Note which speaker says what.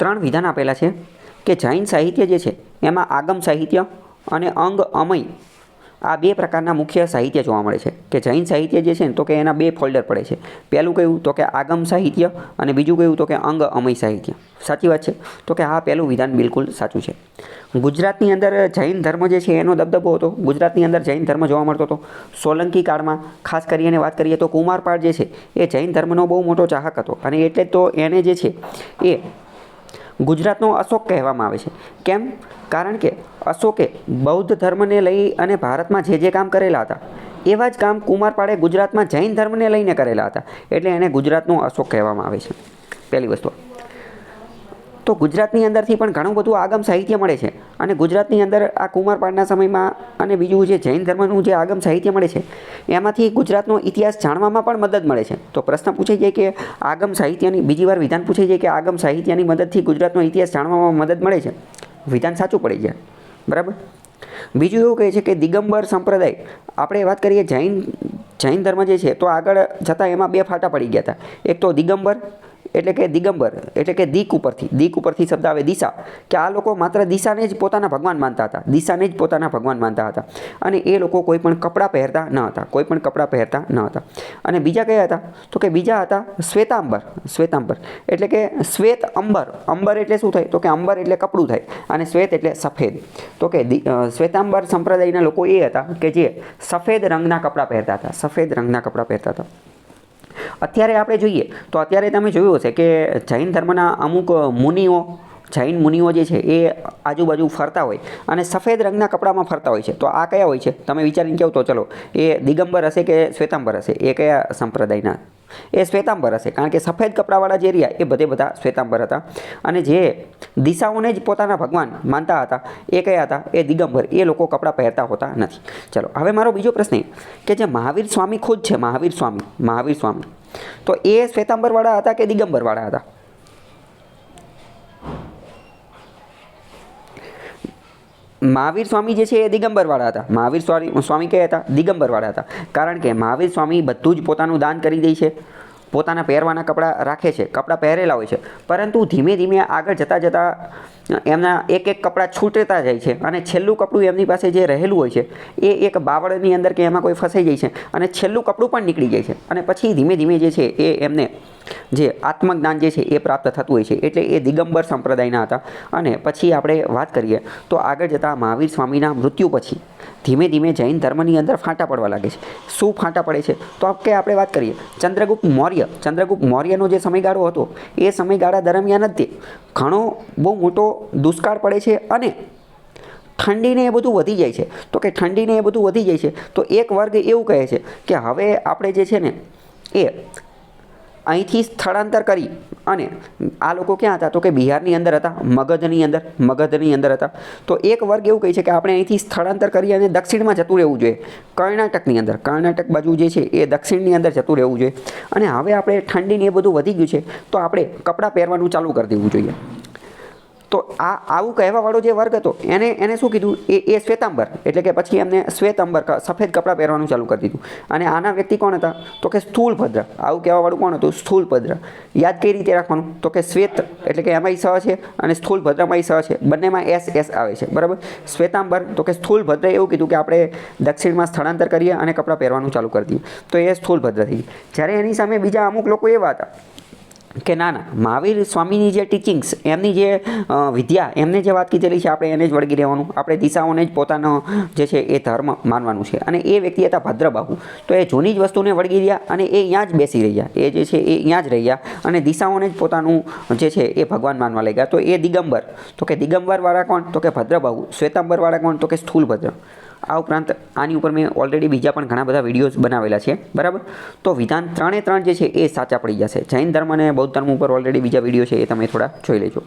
Speaker 1: ત્રણ વિધાન આપેલા છે કે જૈન સાહિત્ય જે છે, એમાં આગમ સાહિત્ય અને અંગ અમય આ બે પ્રકારના મુખ્ય સાહિત્ય જોવા મળે છે. કે જૈન સાહિત્ય જે છે ને, તો કે એના બે ફોલ્ડર પડે છે. પહેલું કહ્યું તો કે આગમ સાહિત્ય અને બીજું કહ્યું તો કે અંગ અમય સાહિત્ય. સાચી વાત છે? તો કે આ પહેલું વિધાન બિલકુલ સાચું છે. ગુજરાતની અંદર જૈન ધર્મ જે છે, એનો દબદબો હતો. ગુજરાતની અંદર જૈન ધર્મ જોવા મળતો હતો. સોલંકી કાળમાં, ખાસ કરીને વાત કરીએ તો કુમારપાળ જે છે, એ જૈન ધર્મનો બહુ મોટો ચાહક હતો. અને એટલે તો એને જે છે, એ ગુજરાતનો અશોક કહેવામાં આવે છે. કેમ? કારણ કે અશોકે બૌદ્ધ ધર્મને લઈ અને ભારતમાં જે જે કામ કરેલા હતા, એવા જ કામ કુમારપાળે ગુજરાતમાં જૈન ધર્મને લઈને કરેલા હતા. એટલે એને ગુજરાતનો અશોક કહેવામાં આવે છે. પહેલી વસ્તુ. તો ગુજરાતની અંદરથી પણ ઘણું બધું આગમ સાહિત્ય મળે છે. અને ગુજરાતની અંદર આ કુમારપાળના સમયમાં અને બીજું જે જૈન ધર્મનું જે આગમ સાહિત્ય મળે છે, એમાંથી ગુજરાતનો ઇતિહાસ જાણવામાં પણ મદદ મળે છે. તો પ્રશ્ન પૂછાઈ જાય કે આગમ સાહિત્યની, બીજી વાર વિધાન પૂછાઈ જાય કે આગમ સાહિત્યની મદદથી ગુજરાતનો ઇતિહાસ જાણવામાં મદદ મળે છે? વિધાન સાચું પડી જાય બરાબર? બીજું એવું કહે છે કે દિગંબર સંપ્રદાય, આપણે વાત કરીએ જૈન જૈન ધર્મ જે છે, તો આગળ જતાં એમાં બે ફાટા પડી ગયા હતા. એક તો દિગંબર એટલે કે દિગંબર, એટલે કે દીક ઉપરથી દીક ઉપરથી શબ્દ આવે દિશા. કે આ લોકો માત્ર દિશાને જ પોતાના ભગવાન માનતા હતા, દિશાને જ પોતાના ભગવાન માનતા હતા. અને એ લોકો કોઈ પણ કપડાં પહેરતા ન હતા, કોઈ પણ કપડાં પહેરતા ન હતા. અને બીજા કયા હતા? તો કે બીજા હતા શ્વેતાંબર શ્વેતાંબર. એટલે કે શ્વેત અંબર અંબર એટલે શું થાય? તો કે અંબર એટલે કપડું થાય અને શ્વેત એટલે સફેદ. તો કે શ્વેતાંબર સંપ્રદાયના લોકો એ હતા કે જે સફેદ રંગના કપડાં પહેરતા હતા, સફેદ રંગના કપડાં પહેરતા હતા. અત્યારે આપણે જોઈએ તો અત્યારે તમે જોયું હશે કે જૈન ધર્મના અમુક મુનિઓ જૈન મુનિઓ જે છે એ આજુબાજુ ફરતા હોય અને સફેદ રંગના કપડામાં ફરતા હોય છે. તો આ કયા હોય છે? તમે વિચારીને કહો તો ચલો. એ દિગંબર હશે કે શ્વેતાંબર હશે? એ કયા સંપ્રદાયના? એ શ્વેતાંબર હશે. કારણ કે સફેદ કપડાવાળા જે રહ્યા એ બધે બધા શ્વેતાંબર હતા. અને જે દિશાઓને જ પોતાના ભગવાન માનતા હતા, એ કયા હતા? એ દિગંબર. એ લોકો કપડાં પહેરતા હોતા નથી. ચલો, હવે મારો બીજો પ્રશ્ન કે જે મહાવીર સ્વામી ખુદ છે, મહાવીર સ્વામી મહાવીર સ્વામી. તો એ શ્વેતાંબરવાળા હતા કે દિગંબરવાળા હતા? મહાવીર સ્વામી જે છે એ દિગંબરવાળા હતા. મહાવીર સ્વામી સ્વામી કયા હતા? દિગંબરવાળા હતા. કારણ કે મહાવીર સ્વામી બધું જ પોતાનું દાન કરી દે છે. પોતાના પહેરવાના કપડાં રાખે છે. કપડાં પહેરેલા હોય છે. પરંતુ ધીમે ધીમે આગળ જતાં જતાં એમના એક એક કપડાં છૂટતા જાય છે. અને છેલ્લું કપડું એમની પાસે જે રહેલું હોય છે, એ એક બાવળની અંદર કે એમાં કોઈ ફસાઈ જાય છે. અને છેલ્લું કપડું પણ નીકળી જાય છે. અને પછી ધીમે ધીમે જે છે એ એમને જે આત્મજ્ઞાન જે છે એ પ્રાપ્ત થતું હોય છે. એટલે એ દિગંબર સંપ્રદાયના હતા. અને પછી આપણે વાત કરીએ, તો આગળ જતાં મહાવીર સ્વામીના મૃત્યુ પછી ધીમે ધીમે જૈન ધર્મની અંદર ફાંટા પડવા લાગે છે. શું ફાંટા પડે છે? તો કે આપણે વાત કરીએ, ચંદ્રગુપ્ત મૌર્ય, ચંદ્રગુપ્ત મૌર્યનો જે સમયગાળો હતો, એ સમયગાળા દરમિયાન જ ઘણો બહુ મોટો દુષ્કાળ પડે છે અને ઠંડીને એ બધું વધી જાય છે. તો કે ઠંડીને એ બધું વધી જાય છે, તો એક વર્ગ એવું કહે છે કે હવે આપણે જે છે ને, એ અહીંથી સ્થળાંતર કરી અને આ લોકો ક્યાં હતા? તો કે બિહારની અંદર હતા, મગધની અંદર મગધની અંદર હતા. તો એક વર્ગ એવું કહે છે કે આપણે અહીંથી સ્થળાંતર કરી અને દક્ષિણમાં જતું રહેવું જોઈએ. કર્ણાટકની અંદર, કર્ણાટક બાજુ જે છે એ દક્ષિણની અંદર જતું રહેવું જોઈએ. અને હવે આપણે ઠંડીને એ બધું વધી ગયું છે, તો આપણે કપડાં પહેરવાનું ચાલુ કરી દેવું જોઈએ. તો આ આવું કહેવાવાળો જે વર્ગ હતો, એને એને શું કીધું? એ એ શ્વેતાંબર. એટલે કે પછી એમને શ્વેતાંબર સફેદ કપડાં પહેરવાનું ચાલુ કરી દીધું. અને આના વ્યક્તિ કોણ હતા? તો કે સ્થૂળભદ્ર આવું કહેવાવાળું કોણ હતું? સ્થૂળભદ્ર યાદ કઈ રીતે રાખવાનું? તો કે શ્વેત, એટલે કે એમાંય સ છે અને સ્થૂળભદ્રમાંય સ છે. બંનેમાં એસ એસ આવે છે. બરાબર? શ્વેતાંબર, તો કે સ્થૂલભદ્ર એવું કીધું કે આપણે દક્ષિણમાં સ્થળાંતર કરીએ અને કપડાં પહેરવાનું ચાલુ કરી દઈએ. તો એ સ્થૂળભદ્ર થઈ જ્યારે એની સામે બીજા અમુક લોકો એવા હતા કે ના ના, મહાવીર સ્વામીની જે ટીચિંગ્સ એમની જે વિદ્યા, એમને જે વાત કીધેલી છે, આપણે એને જ વળગી રહેવાનું. આપણે દિશાઓને જ પોતાનો જે છે, એ ધર્મ માનવાનું છે. અને એ વ્યક્તિ હતા ભદ્રબાહુ. તો એ જૂની જ વસ્તુને વળગી રહ્યા અને એ અહીંયા જ બેસી રહ્યા. એ જે છે, એ અહીંયા જ રહ્યા અને દિશાઓને જ પોતાનું જે છે, એ ભગવાન માનવા લાગ્યા. તો એ દિગંબર. તો કે દિગંબરવાળા કોણ? તો કે ભદ્રબાહુ. શ્વેતાંબરવાળા કોણ? તો કે સ્થૂલભદ્ર. આ ઉપરાંત આની ઉપર મેં ઓલરેડી બીજા પણ ઘણા બધા વિડીયોઝ બનાવેલા છે, બરાબર? તો વિધાન ત્રણે ત્રણ જે છે એ સાચા પડી જશે. જૈન ધર્મ અને બૌદ્ધ ધર્મ ઉપર ઓલરેડી બીજા વીડિયો છે એ તમે થોડા જોઈ લેજો.